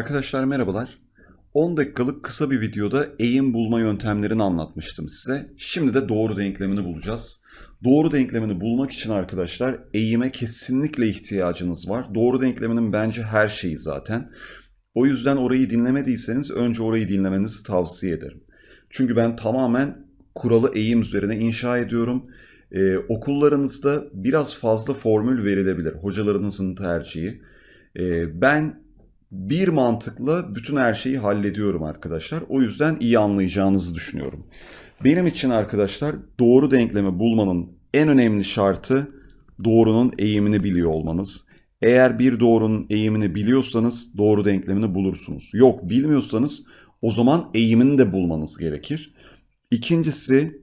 Arkadaşlar merhabalar. 10 dakikalık kısa bir videoda eğim bulma yöntemlerini anlatmıştım size. Şimdi de doğru denklemini bulacağız. Doğru denklemini bulmak için arkadaşlar eğime kesinlikle ihtiyacınız var. Doğru denkleminin bence her şeyi zaten. O yüzden orayı dinlemediyseniz önce orayı dinlemenizi tavsiye ederim. Çünkü ben tamamen kuralı eğim üzerine inşa ediyorum. Ee, okullarınızda biraz fazla formül verilebilir. Hocalarınızın tercihi. Ee, ben bir mantıkla bütün her şeyi hallediyorum arkadaşlar. O yüzden iyi anlayacağınızı düşünüyorum. Benim için arkadaşlar doğru denklemi bulmanın en önemli şartı doğrunun eğimini biliyor olmanız. Eğer bir doğrunun eğimini biliyorsanız doğru denklemini bulursunuz. Yok bilmiyorsanız o zaman eğimini de bulmanız gerekir. İkincisi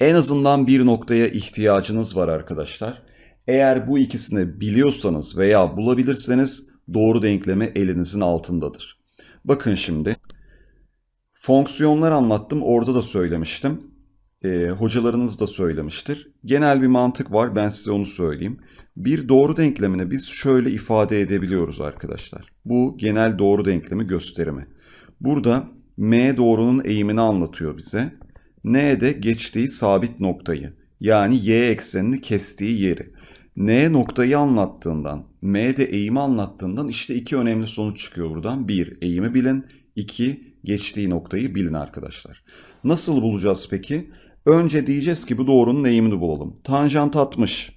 en azından bir noktaya ihtiyacınız var arkadaşlar. Eğer bu ikisini biliyorsanız veya bulabilirseniz doğru denklemi elinizin altındadır. Bakın şimdi fonksiyonlar anlattım orada da söylemiştim. Ee, hocalarınız da söylemiştir. Genel bir mantık var ben size onu söyleyeyim. Bir doğru denklemini biz şöyle ifade edebiliyoruz arkadaşlar. Bu genel doğru denklemi gösterimi. Burada m doğrunun eğimini anlatıyor bize. n de geçtiği sabit noktayı yani y eksenini kestiği yeri. N noktayı anlattığından, M de eğimi anlattığından işte iki önemli sonuç çıkıyor buradan. Bir, eğimi bilin. iki geçtiği noktayı bilin arkadaşlar. Nasıl bulacağız peki? Önce diyeceğiz ki bu doğrunun eğimini bulalım. Tanjant 60.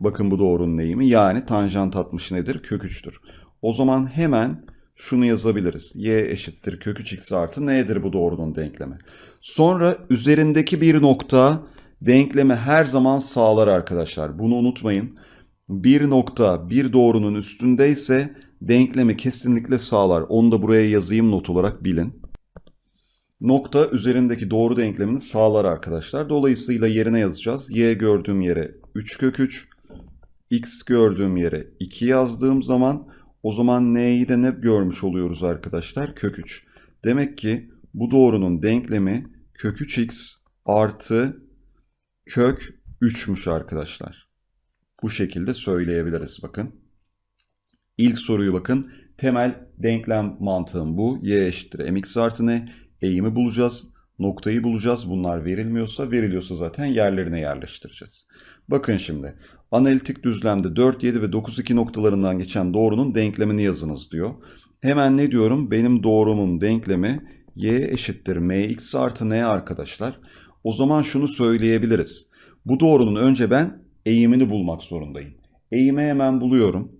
Bakın bu doğrunun eğimi yani tanjant 60 nedir? Kök 3'tür. O zaman hemen şunu yazabiliriz. Y eşittir kök 3x artı nedir bu doğrunun denklemi? Sonra üzerindeki bir nokta denklemi her zaman sağlar arkadaşlar. Bunu unutmayın. Bir nokta bir doğrunun üstündeyse denklemi kesinlikle sağlar. Onu da buraya yazayım not olarak bilin. Nokta üzerindeki doğru denklemini sağlar arkadaşlar. Dolayısıyla yerine yazacağız. Y gördüğüm yere 3 kök 3. X gördüğüm yere 2 yazdığım zaman o zaman N'yi de ne görmüş oluyoruz arkadaşlar? Kök 3. Demek ki bu doğrunun denklemi kök 3x artı kök 3'müş arkadaşlar. Bu şekilde söyleyebiliriz bakın. İlk soruyu bakın. Temel denklem mantığım bu. Y eşittir mx artı ne? Eğimi bulacağız. Noktayı bulacağız. Bunlar verilmiyorsa veriliyorsa zaten yerlerine yerleştireceğiz. Bakın şimdi. Analitik düzlemde 4, 7 ve 9, 2 noktalarından geçen doğrunun denklemini yazınız diyor. Hemen ne diyorum? Benim doğrumun denklemi y eşittir mx artı n arkadaşlar. O zaman şunu söyleyebiliriz. Bu doğrunun önce ben eğimini bulmak zorundayım. Eğimi hemen buluyorum.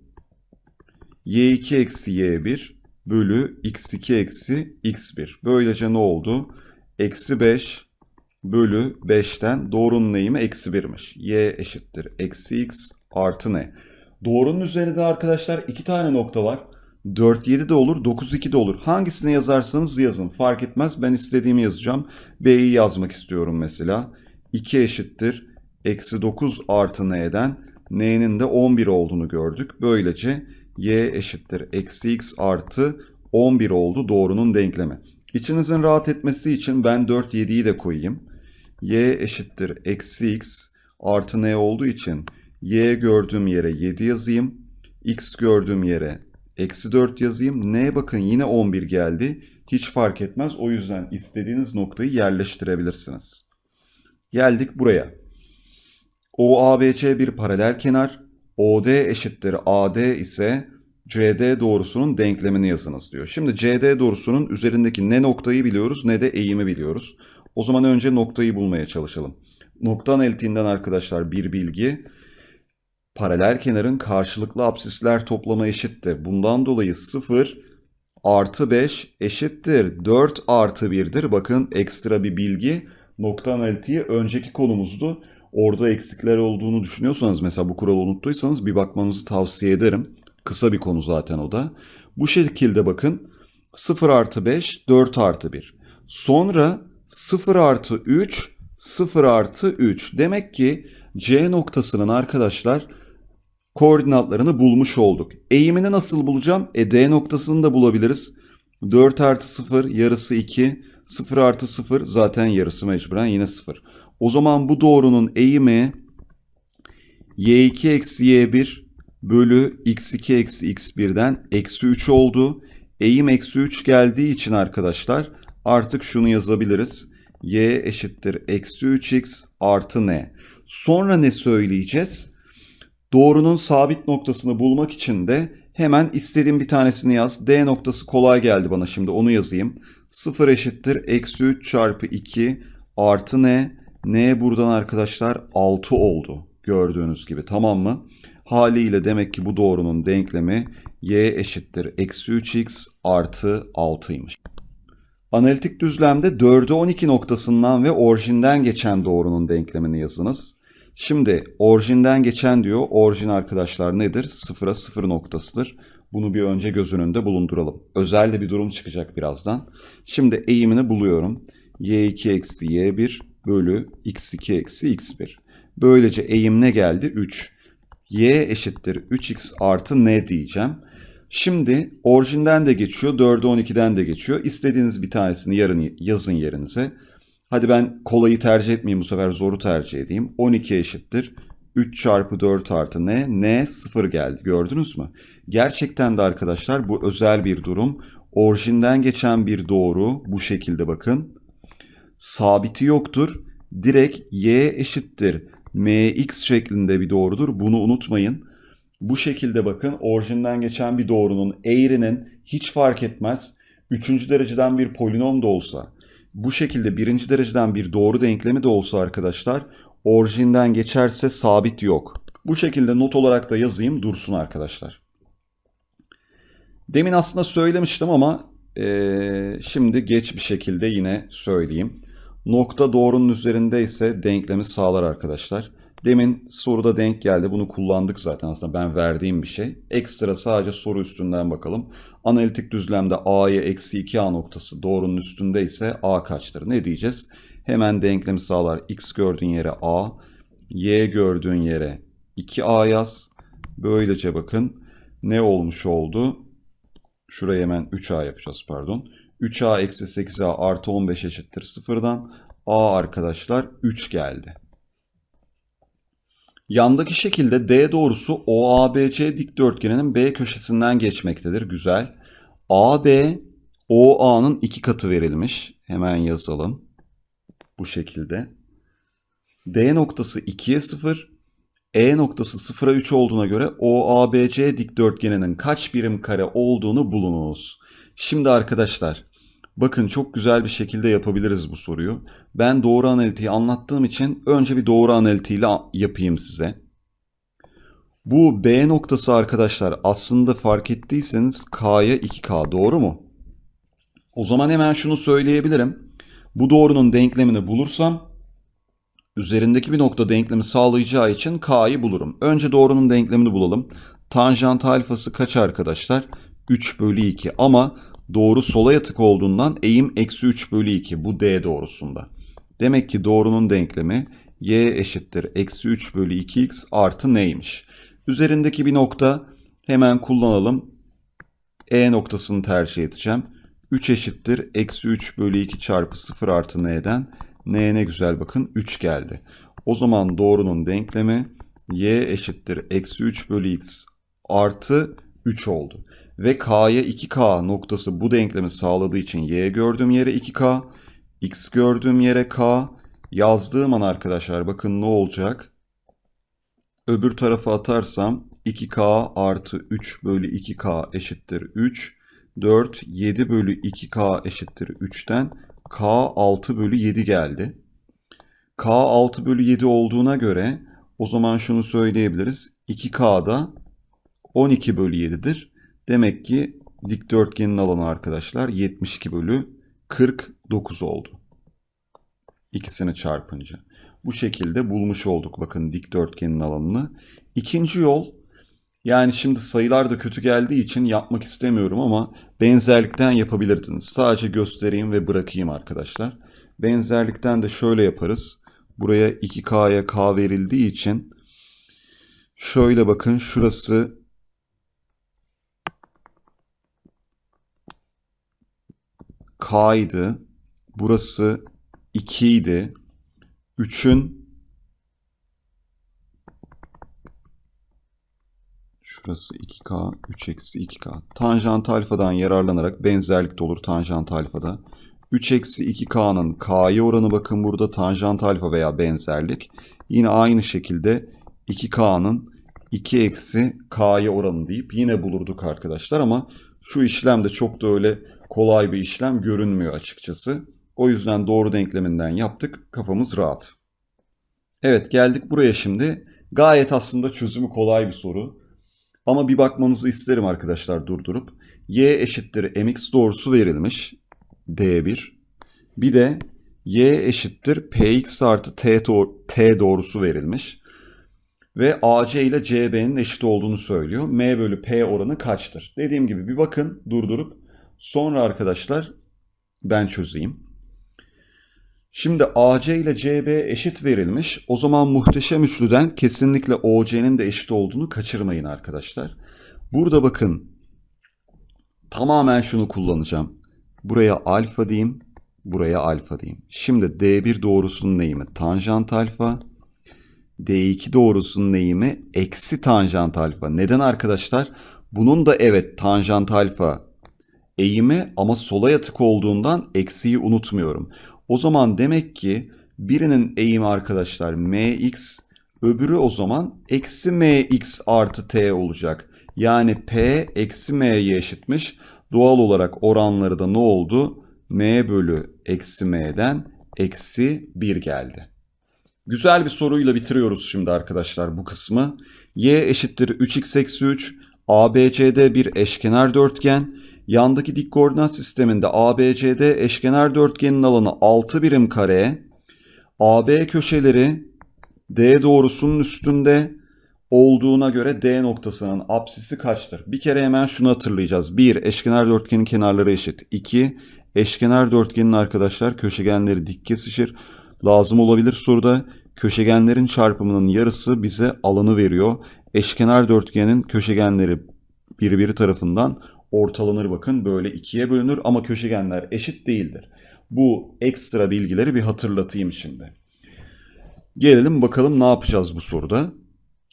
y2 eksi y1 bölü x2 eksi x1. Böylece ne oldu? Eksi 5 bölü 5'ten doğrunun eğimi eksi 1'miş. y eşittir. Eksi x artı ne? Doğrunun üzerinde arkadaşlar iki tane nokta var. 4, 7 de olur, 9, 2 de olur. Hangisini yazarsanız yazın. Fark etmez. Ben istediğimi yazacağım. B'yi yazmak istiyorum mesela. 2 eşittir. Eksi 9 artı n'den n'nin de 11 olduğunu gördük. Böylece y eşittir. Eksi x artı 11 oldu doğrunun denklemi. İçinizin rahat etmesi için ben 4, 7'yi de koyayım. y eşittir. Eksi x artı n olduğu için y gördüğüm yere 7 yazayım. x gördüğüm yere Eksi 4 yazayım. N'ye bakın yine 11 geldi. Hiç fark etmez. O yüzden istediğiniz noktayı yerleştirebilirsiniz. Geldik buraya. OABC bir paralel kenar. OD eşittir AD ise CD doğrusunun denklemini yazınız diyor. Şimdi CD doğrusunun üzerindeki ne noktayı biliyoruz ne de eğimi biliyoruz. O zaman önce noktayı bulmaya çalışalım. Nokta analitiğinden arkadaşlar bir bilgi paralel kenarın karşılıklı absisler toplamı eşittir. Bundan dolayı 0 artı 5 eşittir 4 artı 1'dir. Bakın ekstra bir bilgi. Nokta analitiği önceki konumuzdu. Orada eksikler olduğunu düşünüyorsanız mesela bu kuralı unuttuysanız bir bakmanızı tavsiye ederim. Kısa bir konu zaten o da. Bu şekilde bakın 0 artı 5 4 artı 1. Sonra 0 artı 3 0 artı 3. Demek ki C noktasının arkadaşlar koordinatlarını bulmuş olduk. Eğimini nasıl bulacağım? E D noktasını da bulabiliriz. 4 artı 0 yarısı 2. 0 artı 0 zaten yarısı mecburen yine 0. O zaman bu doğrunun eğimi y2 eksi y1 bölü x2 eksi x1'den eksi 3 oldu. Eğim eksi 3 geldiği için arkadaşlar artık şunu yazabiliriz. y eşittir eksi 3x artı n. Sonra ne söyleyeceğiz? Doğrunun sabit noktasını bulmak için de hemen istediğim bir tanesini yaz. D noktası kolay geldi bana şimdi onu yazayım. 0 eşittir eksi 3 çarpı 2 artı n. N buradan arkadaşlar 6 oldu. Gördüğünüz gibi tamam mı? Haliyle demek ki bu doğrunun denklemi y eşittir eksi 3x artı 6'ymış. Analitik düzlemde 4'e 12 noktasından ve orijinden geçen doğrunun denklemini yazınız. Şimdi orijinden geçen diyor. Orijin arkadaşlar nedir? Sıfıra sıfır noktasıdır. Bunu bir önce göz önünde bulunduralım. Özel de bir durum çıkacak birazdan. Şimdi eğimini buluyorum. y2 eksi y1 bölü x2 eksi x1. Böylece eğim ne geldi? 3. y eşittir 3x artı n diyeceğim. Şimdi orijinden de geçiyor, 4'e 12'den de geçiyor. İstediğiniz bir tanesini yarın yazın yerinize. Hadi ben kolayı tercih etmeyeyim bu sefer zoru tercih edeyim. 12 eşittir. 3 çarpı 4 artı n. n 0 geldi gördünüz mü? Gerçekten de arkadaşlar bu özel bir durum. Orijinden geçen bir doğru bu şekilde bakın. Sabiti yoktur. Direkt y eşittir. mx şeklinde bir doğrudur. Bunu unutmayın. Bu şekilde bakın orijinden geçen bir doğrunun eğrinin hiç fark etmez. Üçüncü dereceden bir polinom da olsa bu şekilde birinci dereceden bir doğru denklemi de olsa arkadaşlar orijinden geçerse sabit yok. Bu şekilde not olarak da yazayım dursun arkadaşlar. Demin aslında söylemiştim ama ee, şimdi geç bir şekilde yine söyleyeyim. Nokta doğrunun üzerinde ise denklemi sağlar arkadaşlar. Demin soruda denk geldi. Bunu kullandık zaten aslında ben verdiğim bir şey. Ekstra sadece soru üstünden bakalım. Analitik düzlemde a'ya eksi 2a noktası doğrunun üstünde ise a kaçtır? Ne diyeceğiz? Hemen denklemi sağlar. x gördüğün yere a, y gördüğün yere 2a yaz. Böylece bakın ne olmuş oldu? Şuraya hemen 3a yapacağız pardon. 3a eksi 8a artı 15 eşittir sıfırdan. a arkadaşlar 3 geldi. Yandaki şekilde D doğrusu OABC dikdörtgeninin B köşesinden geçmektedir. Güzel. AB OA'nın iki katı verilmiş. Hemen yazalım. Bu şekilde. D noktası 2'ye 0, E noktası 0'a 3 olduğuna göre OABC dikdörtgeninin kaç birim kare olduğunu bulunuz. Şimdi arkadaşlar bakın çok güzel bir şekilde yapabiliriz bu soruyu. Ben doğru analitiği anlattığım için önce bir doğru analitiğiyle yapayım size. Bu B noktası arkadaşlar aslında fark ettiyseniz K'ya 2K doğru mu? O zaman hemen şunu söyleyebilirim. Bu doğrunun denklemini bulursam üzerindeki bir nokta denklemi sağlayacağı için K'yı bulurum. Önce doğrunun denklemini bulalım. Tanjant alfası kaç arkadaşlar? 3 bölü 2 ama doğru sola yatık olduğundan eğim eksi 3 bölü 2 bu D doğrusunda. Demek ki doğrunun denklemi y eşittir eksi 3 bölü 2x artı neymiş? Üzerindeki bir nokta hemen kullanalım. E noktasını tercih edeceğim. 3 eşittir eksi 3 bölü 2 çarpı 0 artı n'den. N ne güzel bakın 3 geldi. O zaman doğrunun denklemi y eşittir eksi 3 bölü x artı 3 oldu. Ve k'ya 2k noktası bu denklemi sağladığı için y gördüğüm yere 2k, x gördüğüm yere k yazdığım an arkadaşlar bakın ne olacak? Öbür tarafa atarsam 2k artı 3 bölü 2k eşittir 3. 4, 7 bölü 2k eşittir 3'ten k 6 bölü 7 geldi. k 6 bölü 7 olduğuna göre o zaman şunu söyleyebiliriz. 2k da 12 bölü 7'dir. Demek ki dikdörtgenin alanı arkadaşlar 72 bölü 49 oldu. İkisini çarpınca. Bu şekilde bulmuş olduk bakın dikdörtgenin alanını. İkinci yol yani şimdi sayılar da kötü geldiği için yapmak istemiyorum ama benzerlikten yapabilirdiniz. Sadece göstereyim ve bırakayım arkadaşlar. Benzerlikten de şöyle yaparız. Buraya 2K'ya K verildiği için şöyle bakın şurası K'ydı. Burası 2 idi. 3'ün Şurası 2K, 3 eksi 2K. Tanjant alfadan yararlanarak benzerlik de olur tanjant alfada. 3 eksi 2K'nın K'ya oranı bakın burada tanjant alfa veya benzerlik. Yine aynı şekilde 2K'nın 2 eksi K'ya oranı deyip yine bulurduk arkadaşlar ama şu işlem de çok da öyle kolay bir işlem görünmüyor açıkçası. O yüzden doğru denkleminden yaptık. Kafamız rahat. Evet geldik buraya şimdi. Gayet aslında çözümü kolay bir soru. Ama bir bakmanızı isterim arkadaşlar durdurup. Y eşittir mx doğrusu verilmiş. D1. Bir de y eşittir px artı t, t doğrusu verilmiş. Ve AC ile CB'nin eşit olduğunu söylüyor. M bölü P oranı kaçtır? Dediğim gibi bir bakın durdurup sonra arkadaşlar ben çözeyim. Şimdi AC ile CB eşit verilmiş. O zaman muhteşem üçlüden kesinlikle OC'nin de eşit olduğunu kaçırmayın arkadaşlar. Burada bakın tamamen şunu kullanacağım. Buraya alfa diyeyim, buraya alfa diyeyim. Şimdi D1 doğrusunun neyimi? Tanjant alfa. D2 doğrusunun neyimi? Eksi tanjant alfa. Neden arkadaşlar? Bunun da evet tanjant alfa eğimi ama sola yatık olduğundan eksiyi unutmuyorum. O zaman demek ki birinin eğimi arkadaşlar mx, öbürü o zaman eksi mx artı t olacak. Yani p eksi m'ye eşitmiş. Doğal olarak oranları da ne oldu? m bölü eksi m'den eksi 1 geldi. Güzel bir soruyla bitiriyoruz şimdi arkadaşlar bu kısmı. y eşittir 3x eksi 3. ABCD bir eşkenar dörtgen. Yandaki dik koordinat sisteminde ABCD eşkenar dörtgenin alanı 6 birim kare. AB köşeleri D doğrusunun üstünde olduğuna göre D noktasının apsisi kaçtır? Bir kere hemen şunu hatırlayacağız. 1. Eşkenar dörtgenin kenarları eşit. 2. Eşkenar dörtgenin arkadaşlar köşegenleri dik kesişir. Lazım olabilir soruda. Köşegenlerin çarpımının yarısı bize alanı veriyor. Eşkenar dörtgenin köşegenleri birbiri tarafından ortalanır bakın böyle ikiye bölünür ama köşegenler eşit değildir. Bu ekstra bilgileri bir hatırlatayım şimdi. Gelelim bakalım ne yapacağız bu soruda.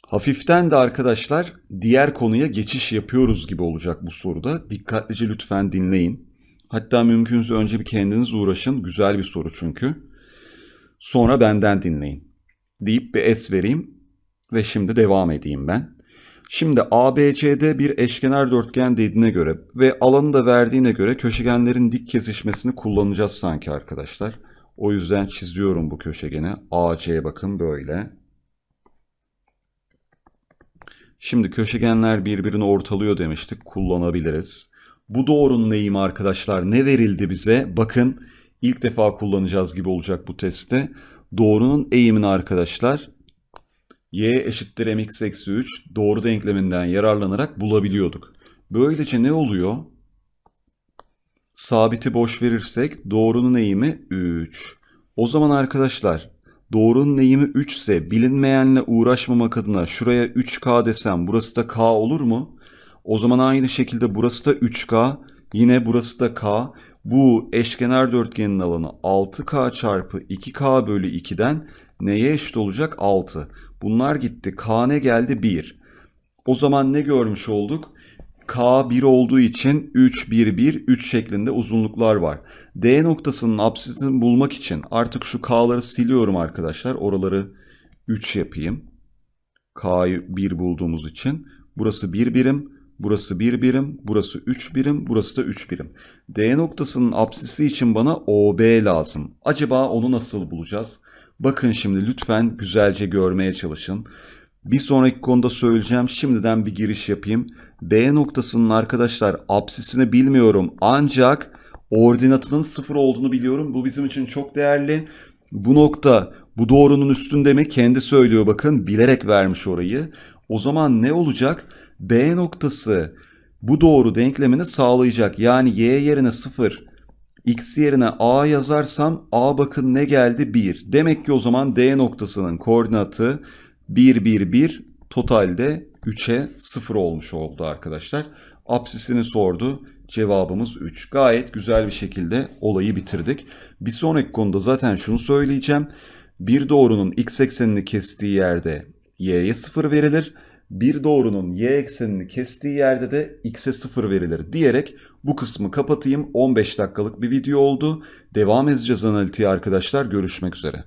Hafiften de arkadaşlar diğer konuya geçiş yapıyoruz gibi olacak bu soruda. Dikkatlice lütfen dinleyin. Hatta mümkünse önce bir kendiniz uğraşın. Güzel bir soru çünkü. Sonra benden dinleyin. Deyip bir es vereyim ve şimdi devam edeyim ben. Şimdi ABCD bir eşkenar dörtgen dediğine göre ve alanı da verdiğine göre köşegenlerin dik kesişmesini kullanacağız sanki arkadaşlar. O yüzden çiziyorum bu köşegeni. AC bakın böyle. Şimdi köşegenler birbirini ortalıyor demiştik. Kullanabiliriz. Bu doğrunun eğimi arkadaşlar ne verildi bize? Bakın ilk defa kullanacağız gibi olacak bu testte. Doğrunun eğimini arkadaşlar y eşittir mx eksi 3 doğru denkleminden yararlanarak bulabiliyorduk. Böylece ne oluyor? Sabiti boş verirsek doğrunun eğimi 3. O zaman arkadaşlar doğrunun eğimi 3 ise bilinmeyenle uğraşmamak adına şuraya 3k desem burası da k olur mu? O zaman aynı şekilde burası da 3k yine burası da k. Bu eşkenar dörtgenin alanı 6k çarpı 2k bölü 2'den neye eşit olacak? 6. Bunlar gitti. K ne geldi? 1. O zaman ne görmüş olduk? K 1 olduğu için 3, 1, 1, 3 şeklinde uzunluklar var. D noktasının apsisini bulmak için artık şu K'ları siliyorum arkadaşlar. Oraları 3 yapayım. K'yı 1 bulduğumuz için. Burası 1 birim, burası 1 birim, burası 3 birim, burası da 3 birim. D noktasının apsisi için bana OB lazım. Acaba onu nasıl bulacağız? Bakın şimdi lütfen güzelce görmeye çalışın. Bir sonraki konuda söyleyeceğim. Şimdiden bir giriş yapayım. B noktasının arkadaşlar apsisini bilmiyorum. Ancak ordinatının sıfır olduğunu biliyorum. Bu bizim için çok değerli. Bu nokta bu doğrunun üstünde mi? Kendi söylüyor bakın. Bilerek vermiş orayı. O zaman ne olacak? B noktası bu doğru denklemini sağlayacak. Yani y yerine sıfır x yerine a yazarsam a bakın ne geldi 1. Demek ki o zaman D noktasının koordinatı 1 1 1 totalde 3'e 0 olmuş oldu arkadaşlar. Apsisini sordu. Cevabımız 3. Gayet güzel bir şekilde olayı bitirdik. Bir sonraki konuda zaten şunu söyleyeceğim. Bir doğrunun x eksenini kestiği yerde y'ye 0 verilir bir doğrunun y eksenini kestiği yerde de x'e 0 verilir diyerek bu kısmı kapatayım. 15 dakikalık bir video oldu. Devam edeceğiz analitiğe arkadaşlar. Görüşmek üzere.